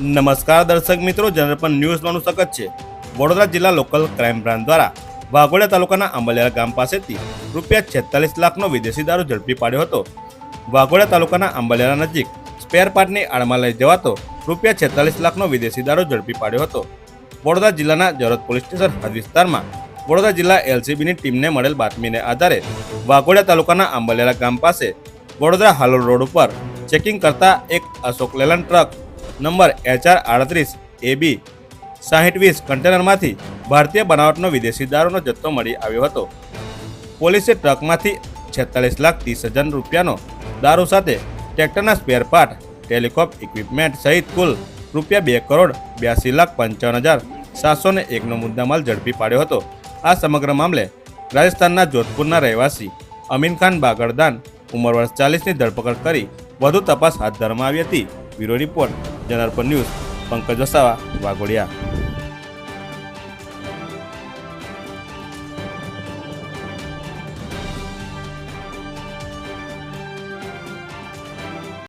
નમસ્કાર દર્શક મિત્રો જનરપન ન્યૂઝમાંનું સ્વાગત છે. વડોદરા જિલ્લા લોકલ ક્રાઇમ બ્રાન્ચ દ્વારા વાઘોડિયા તાલુકાના આંબલિયાળા ગામ પાસેથી રૂપિયા છેતાલીસ લાખનો વિદેશી દારૂ ઝડપી પાડ્યો હતો. વાઘોડિયા તાલુકાના આંબલિયારા નજીક સ્પેર પાર્ટની આડમાં લઈ જવાતો રૂપિયા છેતાલીસ લાખનો વિદેશી દારૂ ઝડપી પાડ્યો હતો. વડોદરા જિલ્લાના જરોદ પોલીસ સ્ટેશન હદ વિસ્તારમાં વડોદરા જિલ્લા એલસીબીની ટીમને મળેલ બાતમીને આધારે વાઘોડિયા તાલુકાના આંબલિયારા ગામ પાસે વડોદરા હાલોલ રોડ ઉપર ચેકિંગ કરતા એક Ashok Leyland truck number HR આડત્રીસ એબી સાહીઠ વીસ કન્ટેનરમાંથી ભારતીય બનાવટનો વિદેશી દારૂનો જથ્થો મળી આવ્યો હતો. પોલીસે ટ્રકમાંથી છેતાલીસ લાખ ત્રીસ હજાર રૂપિયાનો દારૂ સાથે ટ્રેક્ટરના સ્પેર પાર્ટ ટેલિકોમ ઇક્વિપમેન્ટ સહિત કુલ રૂપિયા બે કરોડ બ્યાસી લાખ પંચાવન હજાર સાતસો ને એકનો મુદ્દામાલ ઝડપી પાડ્યો હતો. આ સમગ્ર મામલે રાજસ્થાનના જોધપુરના રહેવાસી અમીન ખાન બાગડદાન ઉંમર વર્ષ ચાલીસની ધરપકડ કરી વધુ તપાસ હાથ ધરવામાં આવી હતી. Bureau report. જનરપર news Pankaj Vasava Waghodia.